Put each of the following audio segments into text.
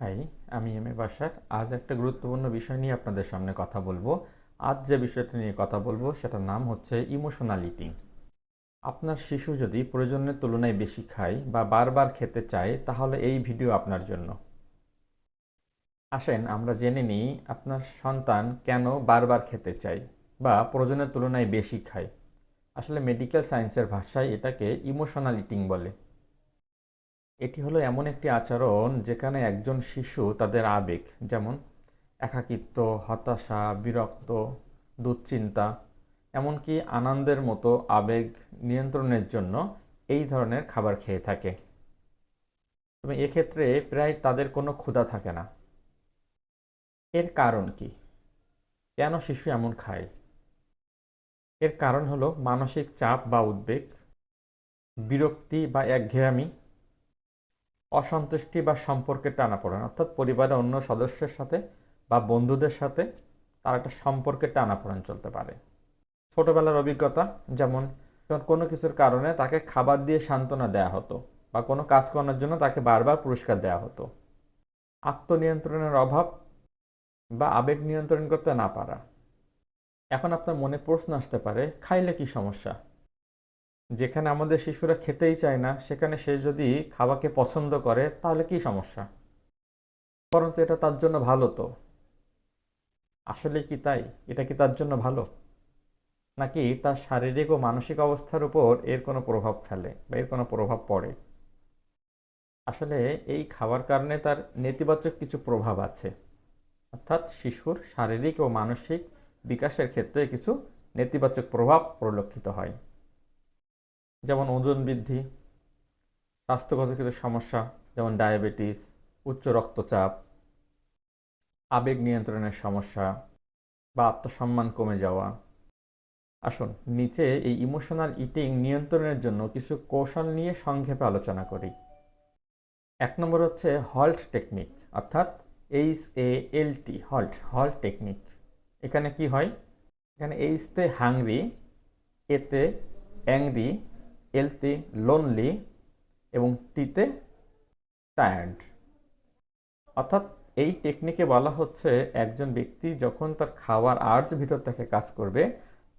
High আমি M A বাসার আজ একটা গুরুত্বপূর্ণ বিষয় নিয়ে আপনাদের সামনে কথা বলব। আজ যে বিষয়টা নিয়ে কথা বলব, সেটার নাম হচ্ছে ইমোশনাল ইটিং আপনার শিশু যদি প্রয়োজনের তুলনায় বেশি খায় বা বারবার খেতে চায়, তাহলে এই ভিডিও আপনার জন্য। আসেন, আমরা জেনে নিই আপনার সন্তান কেন বারবার খেতে চায় বা প্রয়োজনের তুলনায় বেশি খায়। আসলে মেডিকেল সায়েন্সের ভাষায় এটাকে ইমোশনাল ইটিং বলে। এটি হলো এমন একটি আচরণ যেখানে একজন শিশু তাদের আবেগ, যেমন একাকিত্ব, হতাশা, বিরক্ত, দুশ্চিন্তা, এমনকি আনন্দের মতো আবেগ নিয়ন্ত্রণের জন্য এই ধরনের খাবার খেয়ে থাকে। তবে এক্ষেত্রে প্রায় তাদের কোনো ক্ষুধা থাকে না। এর কারণ কি? কেন শিশু এমন খায়? এর কারণ হলো মানসিক চাপ বা উদ্বেগ, বিরক্তি বা একঘেয়ামি অসন্তুষ্টি বা সম্পর্কের টানাপোড়েন অর্থাৎ পরিবারের অন্য সদস্যের সাথে বা বন্ধুদের সাথে তার একটা সম্পর্কের টানাপোড়েন চলতে পারে। ছোটোবেলার অভিজ্ঞতা, যেমন কোনো কিছুর কারণে তাকে খাবার দিয়ে সান্ত্বনা দেওয়া হতো বা কোনো কাজ করানোর জন্য তাকে বারবার পুরস্কার দেওয়া হতো। আত্মনিয়ন্ত্রণের অভাব বা আবেগ নিয়ন্ত্রণ করতে না পারা। এখন আপনার মনে প্রশ্ন আসতে পারে, খাইলে কি সমস্যা? যেখানে আমাদের শিশুরা খেতেই চায় না, সেখানে সে যদি খাবারকে পছন্দ করে, তাহলে কি সমস্যা? বরঞ্চ এটা তার জন্য ভালো তো। আসলে কি তাই? এটা কি তার জন্য ভালো? নাকি তার শারীরিক ও মানসিক অবস্থার উপর এর কোনো প্রভাব ফেলে বা এর কোনো প্রভাব পড়ে? আসলে এই খাবার কারণে তার নেতিবাচক কিছু প্রভাব আছে। অর্থাৎ শিশুর শারীরিক ও মানসিক বিকাশের ক্ষেত্রে কিছু নেতিবাচক প্রভাব পরিলক্ষিত হয়। যেমন ওজন বৃদ্ধি স্বাস্থ্যগত সমস্যা, যেমন ডায়াবেটিস, উচ্চ রক্তচাপ, আবেগ নিয়ন্ত্রণের সমস্যা বা আত্মসম্মান কমে যাওয়া। আসুন, নিচে এই ইমোশনাল ইটিং নিয়ন্ত্রণের জন্য কিছু কৌশল নিয়ে সংক্ষেপে আলোচনা করি। এক নম্বর হচ্ছে হল্ট টেকনিক অর্থাৎ H A L T halt halt technique এখানে কি হয়? এখানে এইচতে হাংরি এতে অ্যাংরি এলতে লোনলি এবং টিতে টায়ার্ড অর্থাৎ এই টেকনিকে বলা হচ্ছে, একজন ব্যক্তি যখন তার খাওয়ার আর্জ ভিতর থেকে কাজ করবে,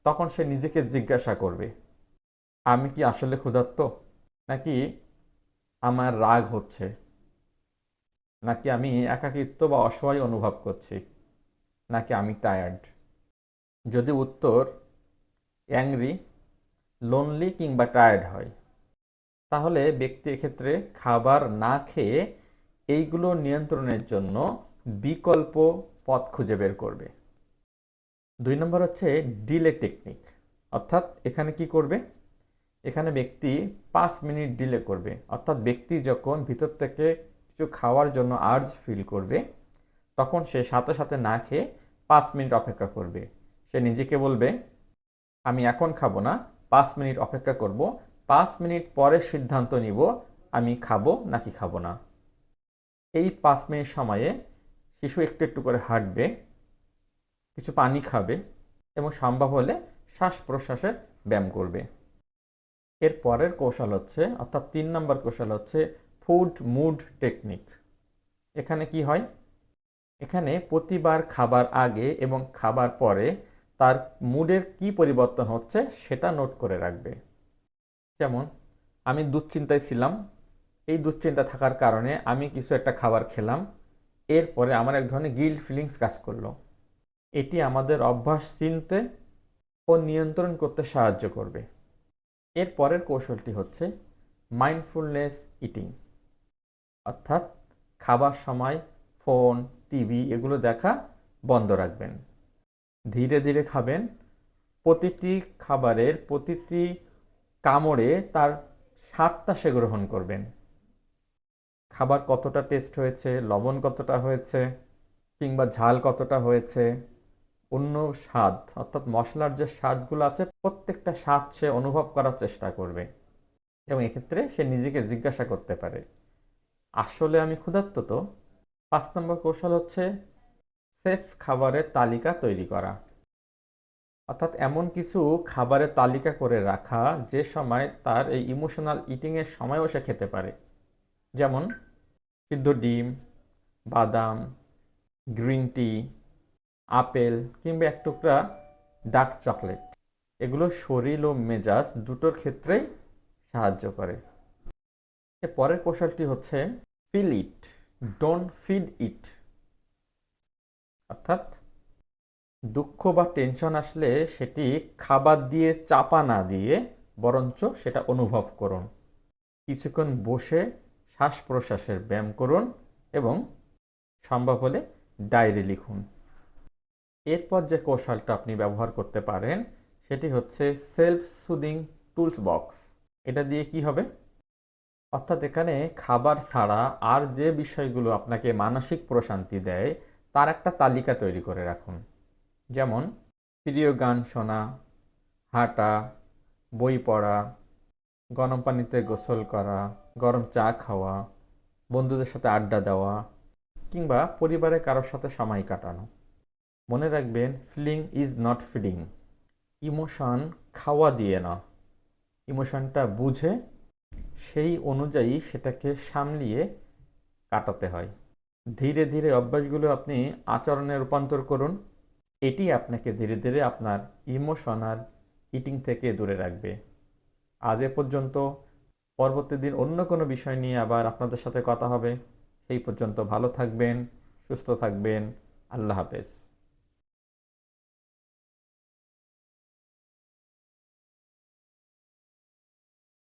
তখন সে নিজেকে জিজ্ঞাসা করবে, আমি কি আসলে ক্ষুধার্ত? নাকি আমার রাগ হচ্ছে? নাকি আমি একাকিত্ব বা অসহায় অনুভব করছি? নাকি আমি টায়ার্ড যদি উত্তর অ্যাংরি লোনলি কিংবা টায়ার্ড হয়। তাহলে ব্যক্তি ক্ষেত্রে খাবার না খেয়ে এইগুলো নিয়ন্ত্রণের জন্য বিকল্প পথ খুঁজে বের করবে। দুই নম্বর হচ্ছে ডিলে টেকনিক অর্থাৎ এখানে কি করবে? এখানে ব্যক্তি পাঁচ মিনিট ডিলে করবে। অর্থাৎ ব্যক্তি যখন ভিতর থেকে কিছু খাওয়ার জন্য আর্জ ফিল করবে, তখন সে সাথে সাথে না খেয়ে পাঁচ মিনিট অপেক্ষা করবে। সে নিজেকে বলবে, আমি এখন খাব না পাঁচ মিনিট অপেক্ষা করব, পাঁচ মিনিট পরে সিদ্ধান্ত নিব আমি খাব নাকি খাব না। এই পাঁচ মিনিট সময়ে শিশু একটু একটু করে হাঁটবে, কিছু পানি খাবে এবং সম্ভব হলে শ্বাস প্রশ্বাসের ব্যায়াম করবে। এর পরের কৌশল হচ্ছে, অর্থাৎ তিন নম্বর কৌশল হচ্ছে ফুড মুড টেকনিক এখানে কি হয়? এখানে প্রতিবার খাবার আগে এবং খাবার পরে তার মুডের কি পরিবর্তন হচ্ছে সেটা নোট করে রাখবে। যেমন, আমি দুশ্চিন্তায় ছিলাম। এই দুশ্চিন্তা থাকার কারণে আমি কিছু একটা খাবার খেলাম। এরপরে আমার এক ধরনের গিল্ড ফিলিংস কাজ করল। এটি আমাদের অভ্যাস চিনতে ও নিয়ন্ত্রণ করতে সাহায্য করবে। এর পরের কৌশলটি হচ্ছে মাইন্ডফুলনেস ইটিং অর্থাৎ খাবার সময় ফোন টিভি এগুলো দেখা বন্ধ রাখবেন। ধীরে ধীরে খাবেন। প্রতিটি খাবারের প্রতিটি কামড়ে তার স্বাদটা সে গ্রহণ করবেন। খাবার কতটা টেস্ট হয়েছে, লবণ কতটা হয়েছে, কিংবা ঝাল কতটা হয়েছে, অন্য স্বাদ, অর্থাৎ মশলার যে স্বাদগুলো আছে, প্রত্যেকটা স্বাদ সে অনুভব করার চেষ্টা করবে। এবং এক্ষেত্রে সে নিজেকে জিজ্ঞাসা করতে পারে। আসলে আমি ক্ষুধার্ত তো। পাঁচ নম্বর কৌশল হচ্ছে সেফ খাবারের তালিকা তৈরি করা। অর্থাৎ এমন কিছু খাবারের তালিকা করে রাখা যে সময় তার এই ইমোশনাল ইটিংয়ের সময়ও সে খেতে পারে। যেমন সিদ্ধ ডিম, বাদাম, গ্রিন টি, আপেল কিংবা এক টুকরা ডার্ক চকলেট। এগুলো শরীর ও মেজাজ দুটোর ক্ষেত্রেই সাহায্য করে। এর পরের কৌশলটি হচ্ছে feel it don't feed it অর্থাৎ দুঃখ বা টেনশন আসলে সেটি খাবার দিয়ে চাপা না দিয়ে বরঞ্চ সেটা অনুভব করুন। কিছুক্ষণ বসে শ্বাস প্রশ্বাসের ব্যায়াম করুন এবং সম্ভব হলে ডায়েরি লিখুন। এরপর যে কৌশলটা আপনি ব্যবহার করতে পারেন সেটি হচ্ছে সেলফ সুদিং টুলস বক্স এটা দিয়ে কি হবে? অর্থাৎ এখানে খাবার ছাড়া আর যে বিষয়গুলো আপনাকে মানসিক প্রশান্তি দেয় তার একটা তালিকা তৈরি করে রাখুন। যেমন, প্রিয় গান শোনা, হাঁটা, বই পড়া, গরম পানিতে গোসল করা, গরম চা খাওয়া, বন্ধুদের সাথে আড্ডা দেওয়া, কিংবা পরিবারের কারোর সাথে সময় কাটানো। মনে রাখবেন feeling is not feeding emotion খাওয়া দিয়ে না। ইমোশনটা বুঝে, সেই অনুযায়ী সেটাকে সামলিয়ে কাটাতে হয়। ধীরে ধীরে অভ্যাসগুলো আপনি আচরণে রূপান্তর করুন। এটি আপনাকে ধীরে ধীরে আপনার ইমোশনাল ইটিং থেকে দূরে রাখবে। আজ এ পর্যন্ত। পরবর্তী দিন অন্য কোনো বিষয় নিয়ে আবার আপনাদের সাথে কথা হবে। সেই পর্যন্ত ভালো থাকবেন, সুস্থ থাকবেন। আল্লাহ হাফেজ।